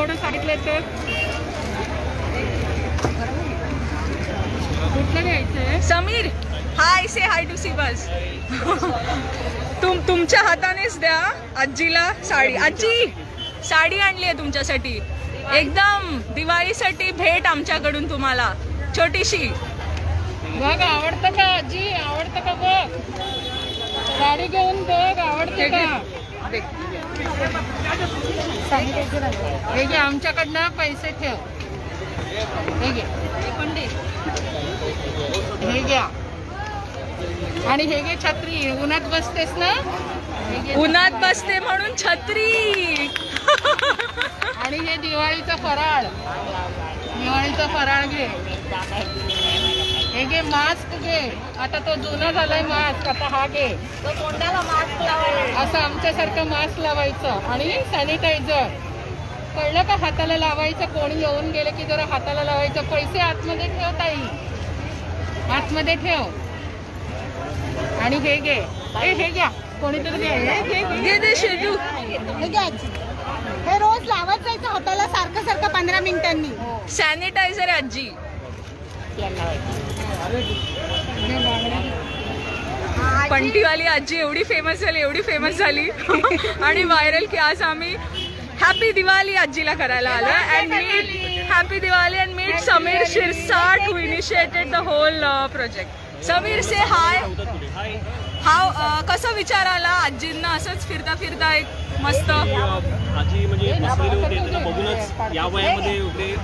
एवढं सांगितलं तर. कुठलं घ्यायचंय? Sameer hi say hi to सी बस तुम तुमच्या हातानेच द्या आजीला साडी. आजी साडी आणली आहे तुमच्यासाठी. एकदम दिवाळीसाठी भेट आमच्याकडून तुम्हाला. छोटीशी. बघ आवडतं का आजी? आवडतं का बघ? गाडी घेऊन बघ आवडते का? हे घे आमच्याकडनं पैसे ठेव. हे घे. हे घ्या. आणि हे घे छत्री. उन्हात बसतेस ना? उन्हात बसते म्हणून छत्री. आणि हे दिवाळीचं फराळ. दिवाळीचं फराळ घे. हे घे मास्क घे. आता तो जुना झालाय मास्क आता हा घे. असं आमच्यासारखं मास्क लावायचं आणि सॅनिटायझर कळलं का हाताला लावायचं? कोणी येऊन गेलं की जरा हाताला लावायचं? पैसे आतमध्ये ठेव ताई. आतमध्ये ठेव. आणि हे घे. ए, हे घ्या. कोणीतरी घे हे घे, शेजू. हे हे रोज लावत जायचं हाताला सारखं सारखं पंधरा मिनिटांनी. सॅनिटायझर आजी. पंटीवाली आजी एवढी फेमस झाली एवढी फेमस झाली. आणि व्हायरल की आज आम्ही हॅपी दिवाळी आजीला करायला आलो and meet happy Diwali and meet Sameer Shirsat who initiated the whole project Sameer say hi how कसं विचार आला आजींना? असंच फिरता फिरता एक मस्त बसलेले होते त्यांना बघूनच या वयामध्ये एवढे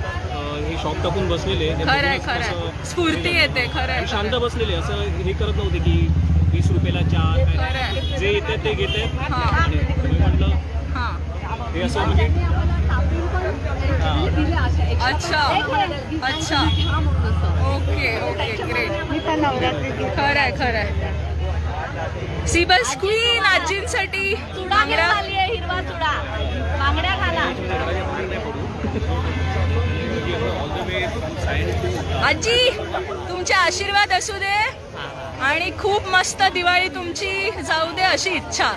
हे शॉप टाकून बसलेले ते खरंय खरंय. स्फूर्ती येते खरंय शांत. बसलेले असं हे करत नव्हते की वीस रुपयाला काय खरंय. जे येते ते घेते हा. आणि मी म्हटलं हा. हे असं म्हणजे. अच्छा. अच्छा. Okay okay great. मी पण नवरात्री खरंय खरंय. सिबल्स क्वीन आजींसाठी बांगड्या हिरवा चुडा बांगड्या घाला आजी तुमचे आशीर्वाद असू दे आणि खूप मस्त दिवाळी तुमची जाऊ दे अशी इच्छा.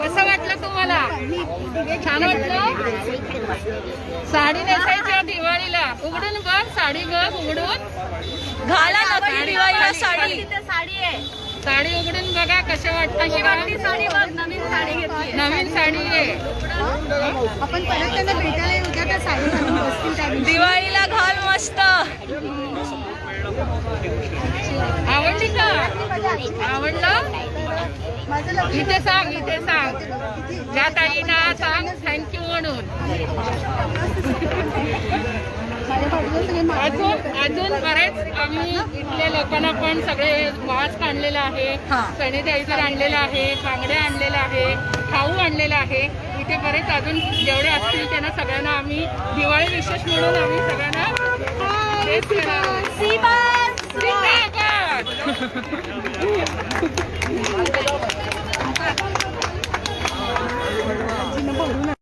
कसं वाटलं तुम्हाला? छान वाटलं? साडी नेसायची दिवाळीला. उघडून बघ साडी बघ उघडून. घाला नक्की दिवाळीला साडी. साडी आहे. साडी उघडून बघा कशा वाटतं बघा. साडी बघ नवीन साडी घेतली नवीन साडी आहे. आपण परत त्यांना भेटायला येऊ द्या त्या साडी. दिवाळीला घाल मस्त. आवडली का? आवडलं? इथे सांग इथे सांग. ज्या ताईना सांग. थँक्यू म्हणून. अजून अजून बऱ्याच आम्ही इथल्या लोकांना पण सगळे मास्क आणलेला आहे सॅनिटायझर आणलेला आहे कांगड्या आणलेला आहे खाऊ आणलेला आहे. इथे बरेच अजून जेवढे असतील त्यांना सगळ्यांना आम्ही दिवाळी विशेष म्हणून आम्ही सगळ्यांना